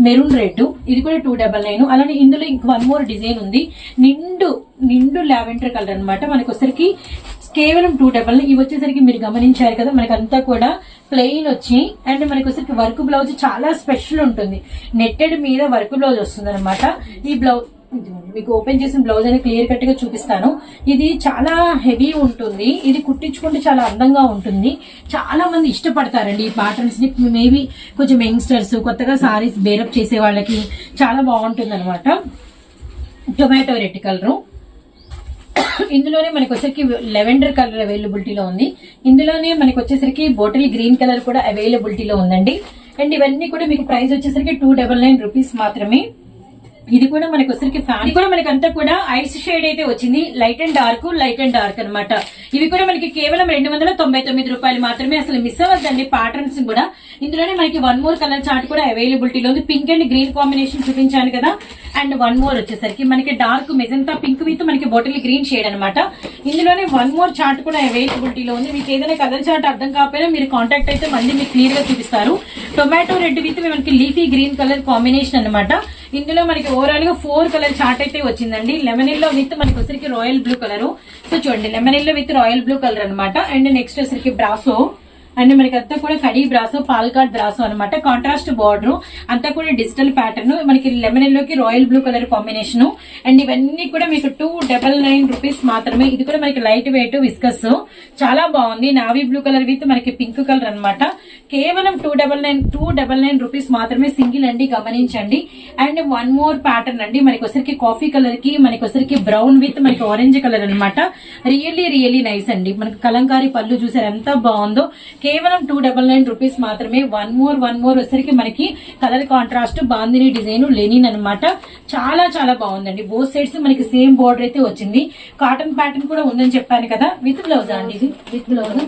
మెరూన్ రెడ్ ఇది కూడా టూ డబల్ నైన్ అలానే ఇందులో ఇంక వన్ మోర్ డిజైన్ ఉంది. నిండు నిండు లావెండర్ కలర్ అనమాట మనకు వచ్చేసరికి కేవలం టూ డబల్ ఇవి వచ్చేసరికి మీరు గమనించారు కదా మనకంతా కూడా ప్లెయిన్ వచ్చి అండ్ మనకు వచ్చేసరికి వర్క్ బ్లౌజ్ చాలా స్పెషల్ ఉంటుంది. నెట్టెడ్ మీద వర్క్ బ్లౌజ్ వస్తుంది ఈ బ్లౌజ్ మీకు ఓపెన్ చేసిన బ్లౌజ్ అనేది క్లియర్ కట్గా చూపిస్తాను. ఇది చాలా హెవీ ఉంటుంది. ఇది కుట్టించుకుంటే చాలా అందంగా ఉంటుంది. చాలా మంది ఇష్టపడతారండి ఈ ప్యాటర్న్స్ని. మేబీ కొంచెం యంగ్స్టర్స్ కొత్తగా సారీస్ బేరప్ చేసే వాళ్ళకి చాలా బాగుంటుంది అనమాట టొమాటో రెడ్ కలరు. ఇందులోనే మనకి వచ్చేసరికి లెవెండర్ కలర్ అవైలబిలిటీలో ఉంది. ఇందులోనే మనకి వచ్చేసరికి బోటిల్ గ్రీన్ కలర్ కూడా అవైలబిలిటీలో ఉందండి. అండ్ ఇవన్నీ కూడా మీకు ప్రైస్ వచ్చేసరికి టూ డబల్ నైన్ రూపీస్ మాత్రమే. ఇది కూడా మనకి వచ్చరికి ఫ్యాన్ కూడా మనకి అంతా కూడా ఐస్ షేడ్ అయితే వచ్చింది. Light and dark light and dark అనమాట ఇవి కూడా మనకి కేవలం రెండు వందల తొంభై తొమ్మిది రూపాయలు మాత్రమే అసలు మిస్ అవ్వద్దండి ప్యాటర్న్స్ కూడా. ఇందులోనే మనకి వన్ మోర్ కలర్ చార్ట్ కూడా అవైలబిలిటీలో ఉంది. పింక్ అండ్ గ్రీన్ కాంబినేషన్ చూపించాను కదా. అండ్ వన్ మోర్ వచ్చేసరికి మనకి డార్క్ మెజంతా పింక్ విత్ మనకి బాటిల్ గ్రీన్ షేడ్ అనమాట ఇందులోనే వన్ మోర్ చార్ట్ కూడా అవైలబిలిటీలో ఉంది. మీకు ఏదైనా కలర్ చార్ట్ అర్థం కాకపోయినా మీరు కాంటాక్ట్ అయితే మళ్ళీ మీకు క్లియర్గా చూపిస్తారు. టొమాటో రెడ్ విత్ మనకి లీఫీ గ్రీన్ కలర్ కాంబినేషన్ అనమాట ఇందులో మనకి ఓవరాల్గా ఫోర్ కలర్ చార్ట్ అయితే వచ్చిందండి. లెమన్ ఎల్లో విత్ మనకి వచ్చరికి రాయల్ బ్లూ కలర్ సో చూడండి lemon yellow with royal blue colour అనమాట అండ్ నెక్స్ట్ వచ్చరికి బ్రాసో అండ్ మనకి అంతా కూడా కడీ బ్రాసో పాల్కాట్ బ్రాసో అన్నమాట. కాంట్రాస్ట్ బార్డర్ అంతా కూడా డిజిటల్ ప్యాటర్న్. మనకి లెమన్ ఎల్లోకి royal blue colour combination. And ఇవన్నీ కూడా మీకు టూ డబల్ నైన్ రూపీస్ మాత్రమే. ఇది కూడా మనకి లైట్ వెయిట్ విస్కస్. చాలా బాగుంది. నావీ బ్లూ కలర్ విత్ మనకి పింక్ కలర్ అనమాట కేవలం two double nine two double nine rupees మాత్రమే సింగిల్ అండి గమనించండి. అండ్ వన్ మోర్ ప్యాటర్న్ అండి. మనకి ఒకసారికి కాఫీ కలర్కి మనకి ఒకసారికి బ్రౌన్ విత్ మనకి ఆరెంజ్ కలర్ అనమాట రియల్లీ రియల్లీ నైస్ అండి. మనకి కలంకారీ పళ్ళు చూసారు ఎంత బాగుందో. కేవలం టూ డబల్ నైన్ రూపీస్ మాత్రమే వన్ మోర్ వన్ మోర్ వచ్చరికి మనకి colour contrast bandhani design linen అన్నమాట. చాలా చాలా బాగుందండి. బోత్ సైడ్స్ మనకి సేమ్ బోర్డర్ అయితే వచ్చింది. కాటన్ ప్యాటర్న్ కూడా ఉందని చెప్పాను కదా. విత్ బ్లౌజ్ అండి ఇది. With blouse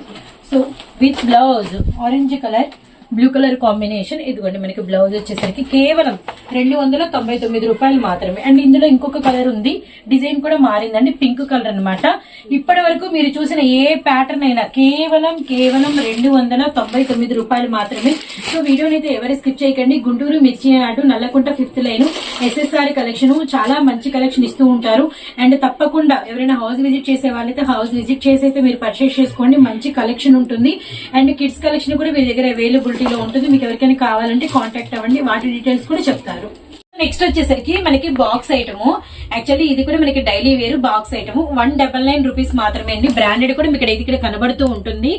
so with blouse orange colour blue colour combination. ఇదిగోండి మనకి బ్లౌజ్ వచ్చేసరికి కేవలం రెండు వందల తొంభై తొమ్మిది రూపాయలు మాత్రమే. అండ్ ఇందులో ఇంకొక కలర్ ఉంది. డిజైన్ కూడా మారిందండి పింక్ కలర్ అన్నమాట. ఇప్పటి వరకు మీరు చూసిన ఏ ప్యాటర్న్ అయినా కేవలం కేవలం రెండు వందల తొంభై తొమ్మిది రూపాయలు మాత్రమే. సో వీడియోని అయితే ఎవరు స్కిప్ చేయకండి. గుంటూరు మిర్చి నాడు Nallakunta fifth line. SSR collection చాలా మంచి కలెక్షన్ ఇస్తూ ఉంటారు. అండ్ తప్పకుండా ఎవరైనా హౌస్ విజిట్ చేసే వాళ్ళైతే హౌస్ విజిట్ చేసి అయితే మీరు పర్చేస్ చేసుకోండి. మంచి కలెక్షన్ ఉంటుంది. అండ్ కిడ్స్ కలెక్షన్ కూడా మీ దగ్గర అవైలబుల్ అవైలబిలిటీలో ఉంటుంది. మీకు ఎవరికైనా కావాలంటే కాంటాక్ట్ అవ్వండి. వాటి డీటెయిల్స్ కూడా చెప్తారు. నెక్స్ట్ వచ్చేసరికి మనకి బాక్స్ ఐటమ్ యాక్చువల్లీ ఇది కూడా మనకి daily wear box item one double nine rupees మాత్రమే అండి. బ్రాండెడ్ కూడా మీకు ఇది ఇక్కడ కనబడుతూ ఉంటుంది.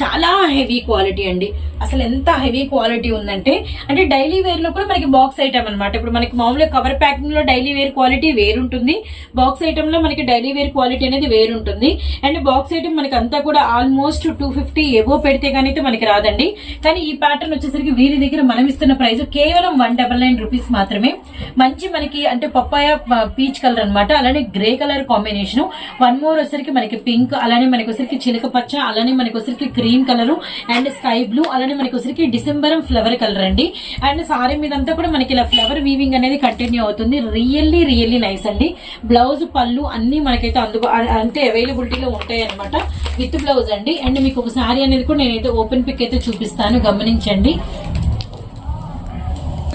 చాలా హెవీ క్వాలిటీ అండి. అసలు ఎంత హెవీ క్వాలిటీ ఉందంటే అంటే డైలీ వేర్లో కూడా మనకి బాక్స్ ఐటమ్ అన్నమాట. ఇప్పుడు మనకి మామూలుగా కవర్ ప్యాకింగ్లో డైలీ వేర్ క్వాలిటీ వేరుంటుంది బాక్స్ ఐటమ్లో మనకి డైలీ వేర్ క్వాలిటీ అనేది వేరుంటుంది అండ్ బాక్స్ ఐటమ్ మనకి అంతా కూడా ఆల్మోస్ట్ టూ ఫిఫ్టీ ఎబో పెడితే కానీ అయితే మనకి రాదండి. కానీ ఈ ప్యాటర్న్ వచ్చేసరికి వీరి దగ్గర మనం ఇస్తున్న ప్రైస్ కేవలం వన్ డబల్ నైన్ రూపీస్ మాత్రమే. మంచి మనకి అంటే పప్పాయ పీచ్ కలర్ అనమాట అలానే grey colour combination. One more వచ్చరికి మనకి పింక్ అలానే మనకి వచ్చరికి చిలక పచ్చ అలానే మనకి వచ్చరికి cream colour and sky blue అలానే మనకి వచ్చరికి డిసెంబర్ ఫ్లవర్ కలర్ అండి. అండ్ సారీ మీద అంతా కూడా మనకి ఇలా ఫ్లవర్ వీవింగ్ అనేది కంటిన్యూ అవుతుంది. రియల్లీ రియల్లీ నైస్ అండి. బ్లౌజ్ పళ్ళు అన్ని మనకైతే అందుబా అంటే అవైలబిలిటీలో ఉంటాయి అనమాట విత్ బ్లౌజ్ అండి. అండ్ మీకు ఒక సారీ అనేది కూడా నేనైతే ఓపెన్ పిక్ అయితే చూపిస్తాను. గమనించండి.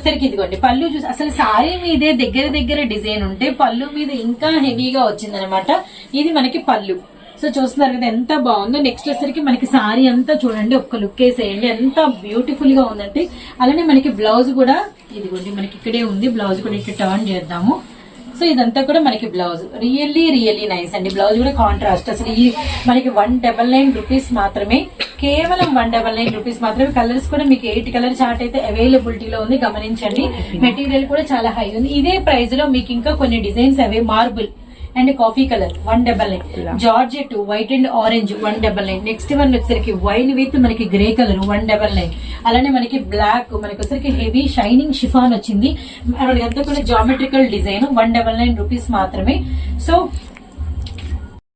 సరికి ఇదిగోండి పళ్ళు చూసి అసలు సారీ మీదే దగ్గర దగ్గర డిజైన్ ఉంటే పళ్ళు మీద ఇంకా హెవీగా వచ్చిందనమాట. ఇది మనకి పళ్ళు. సో చూస్తున్నారు కదా ఎంత బాగుందో. నెక్స్ట్ వచ్చేసరికి మనకి సారీ అంతా చూడండి ఒక్క లుక్ వేసేయండి ఎంత బ్యూటిఫుల్గా ఉందంటే అలానే మనకి బ్లౌజ్ కూడా ఇదిగోండి మనకి ఇక్కడే ఉంది. బ్లౌజ్ కూడా ఇక్కడ టర్న్ చేద్దాము. సో ఇదంతా కూడా మనకి బ్లౌజ్. రియల్లీ రియల్లీ నైస్ అండి. బ్లౌజ్ కూడా కాంట్రాస్ట్ అసలు ఈ మనకి వన్ డబల్ నైన్ రూపీస్ మాత్రమే కేవలం వన్ డబల్ నైన్ రూపీస్ మాత్రమే. కలర్స్ కూడా మీకు ఎయిట్ కలర్ చార్ట్ అయితే అవైలబిలిటీలో ఉంది. గమనించండి. మెటీరియల్ కూడా చాలా హై ఉంది. ఇదే ప్రైస్లో మీకు ఇంకా కొన్ని designs away. Marble and coffee colour one double nine georgette white and orange one double nine next one వచ్చేసరికి వైన్ విత్ మనకి grey colour one double nine అలానే మనకి బ్లాక్ మనకి వచ్చేసరికి హెవీ షైనింగ్ షిఫాన్ వచ్చింది. మనకి అంతా కూడా geometrical design one double nine rupees మాత్రమే. సో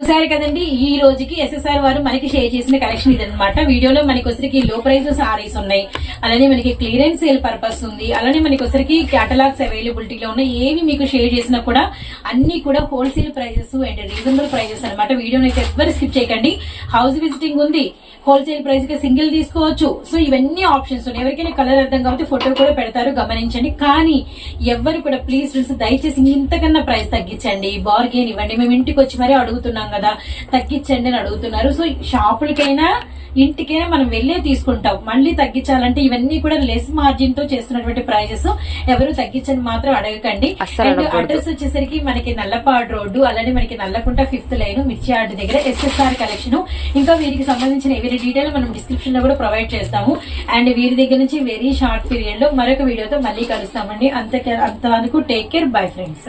సరే కదండి ఈ రోజుకి ఎస్ఎస్ఆర్ వారు మనకి షేర్ చేసిన కలెక్షన్ ఇదన్నమాట. వీడియోలో మనకి వచ్చరికి లో ప్రైస్ సారీస్ ఉన్నాయి. అలానే మనకి క్లియరెన్స్ సేల్ పర్పస్ ఉంది. అలానే మనకి వచ్చరికి కేటలాగ్స్ అవైలబిలిటీలో ఉన్నాయి. ఏవి మీకు షేర్ చేసినా కూడా అన్ని కూడా wholesale prices and reasonable prices అనమాట వీడియోని అయితే ఎవ్వరు స్కిప్ చేయకండి. హౌస్ విజిటింగ్ ఉంది. హోల్సేల్ ప్రైస్కి సింగిల్ తీసుకోవచ్చు. సో ఇవన్నీ ఆప్షన్స్ ఉన్నాయి. ఎవరికైనా కలర్ అర్థం కాబట్టి ఫోటో కూడా పెడతారు గమనించండి. కానీ ఎవరు కూడా ప్లీజ్ ఫ్రెండ్స్ దయచేసి ఇంతకన్నా ప్రైస్ తగ్గించండి. బార్గెన్ ఇవ్వండి. మేము ఇంటికి వచ్చి మరీ అడుగుతున్నాం కదా తగ్గించండి అని అడుగుతున్నారు. సో షాపులకైనా ఇంటికైనా మనం వెళ్ళే తీసుకుంటాం. మళ్ళీ తగ్గించాలంటే ఇవన్నీ కూడా లెస్ మార్జిన్తో చేస్తున్నటువంటి ప్రైజెస్. ఎవరు తగ్గించని మాత్రం అడగకండి. అండ్. అడ్రస్ వచ్చేసరికి మనకి నల్లపాడు రోడ్డు అలానే మనకి నల్లకుంట ఫిఫ్త్ లైన్ మిర్చి ఆర్ట్ దగ్గర ఎస్ఎస్ఆర్ కలెక్షన్ ఇంకా వీరికి సంబంధించిన ఎవరి డీటెయిల్ మనం డిస్క్రిప్షన్లో కూడా ప్రొవైడ్ చేస్తాము. అండ్ వీరి దగ్గర నుంచి వెరీ షార్ట్ పీరియడ్లో మరొక వీడియోతో మళ్ళీ కలుస్తామండి. అంత అంతవరకు టేక్ కేర్ బై ఫ్రెండ్స్